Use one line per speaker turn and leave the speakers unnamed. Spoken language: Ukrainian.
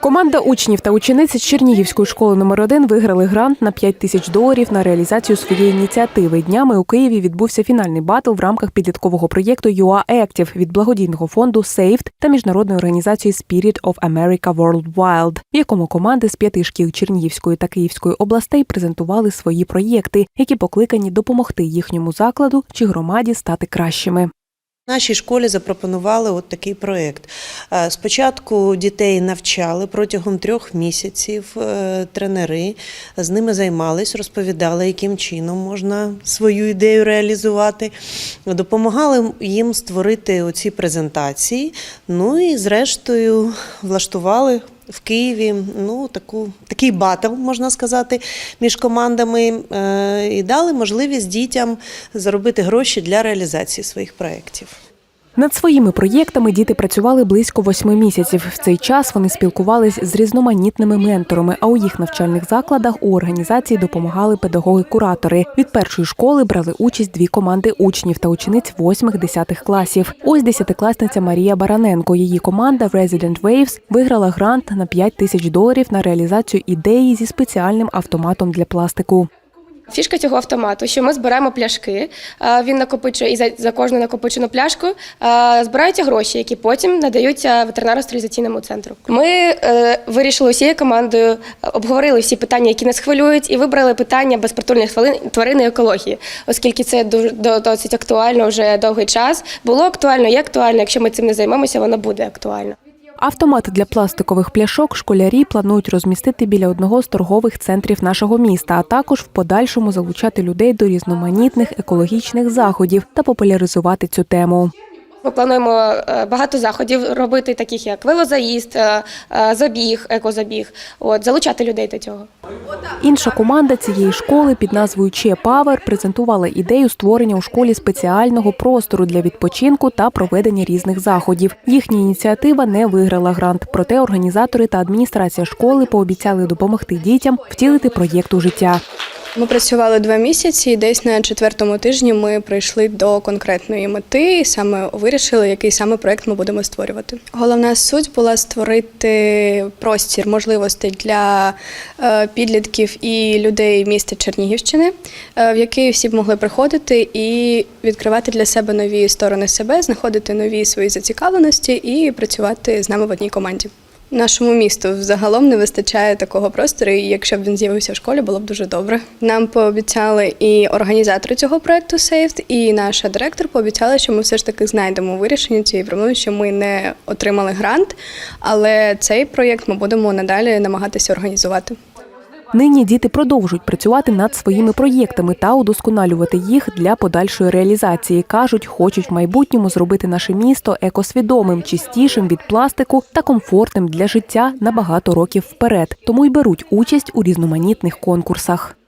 Команда учнів та учениць Чернігівської школи номер 1 виграли грант на 5 тисяч доларів на реалізацію своєї ініціативи. Днями у Києві відбувся фінальний батл в рамках підліткового проєкту UA Active від благодійного фонду SAFED та міжнародної організації Spirit of America World Wild, в якому команди з п'яти шкіл Чернігівської та Київської областей презентували свої проєкти, які покликані допомогти їхньому закладу чи громаді стати кращими.
Нашій школі запропонували от такий проєкт. Е, Спочатку дітей навчали протягом трьох місяців е, тренери, з ними займались, розповідали, яким чином можна свою ідею реалізувати. Допомагали їм створити оці презентації. Ну і зрештою влаштували. В Києві ну таку такий батл, можна сказати, між командами е, і дали можливість дітям заробити гроші для реалізації своїх проєктів.
Над своїми проєктами діти працювали близько восьми місяців. В цей час вони спілкувались з різноманітними менторами. А у їх навчальних закладах у організації допомагали педагоги-куратори. Від першої школи брали участь дві команди учнів та учениць восьмих-десятих класів. Ось десятикласниця Марія Бараненко. Її команда Resident Waves виграла грант на 5 тисяч доларів на реалізацію ідеї зі спеціальним автоматом для пластику.
Фішка цього автомату, що ми збираємо пляшки. е, Він накопичує і за, за кожну накопичену пляшку е, збираються гроші, які потім надаються ветеринарно-стерилізаційному центру. Ми е, вирішили усією командою, е, обговорили всі питання, які нас хвилюють, і вибрали питання безпритульних тварин, і екології, оскільки це дуже до- досить актуально вже довгий час. Було актуально, є актуально. Якщо ми цим не займемося, воно буде актуально.
Автомат для пластикових пляшок школярі планують розмістити біля одного з торгових центрів нашого міста, а також в подальшому залучати людей до різноманітних екологічних заходів та популяризувати цю тему.
Ми плануємо е, багато заходів робити, таких як велозаїзд, е, е, забіг, екозабіг. От залучати людей до цього.
Інша команда цієї школи під назвою Че Павер презентувала ідею створення у школі спеціального простору для відпочинку та проведення різних заходів. Їхня ініціатива не виграла грант, проте організатори та адміністрація школи пообіцяли допомогти дітям втілити проєкт у життя.
Ми працювали два місяці, і десь на четвертому тижні ми прийшли до конкретної мети, і саме вирішили, який саме проект ми будемо створювати. Головна суть була створити простір можливостей для е, підлітків і людей міста Чернігівщини, е, в який всі б могли приходити і відкривати для себе нові сторони себе, знаходити нові свої зацікавленості і працювати з нами в одній команді. Нашому місту взагалом не вистачає такого простору, і якщо б він з'явився в школі, було б дуже добре. Нам пообіцяли і організатори цього проекту Saved, і наша директор пообіцяла, що ми все ж таки знайдемо вирішення цієї проблеми, що ми не отримали грант, але цей проєкт ми будемо надалі намагатися організувати.
Нині діти продовжують працювати над своїми проєктами та удосконалювати їх для подальшої реалізації. кажуть, хочуть в майбутньому зробити наше місто екосвідомим, чистішим від пластику та комфортним для життя на багато років вперед. Тому й беруть участь у різноманітних конкурсах.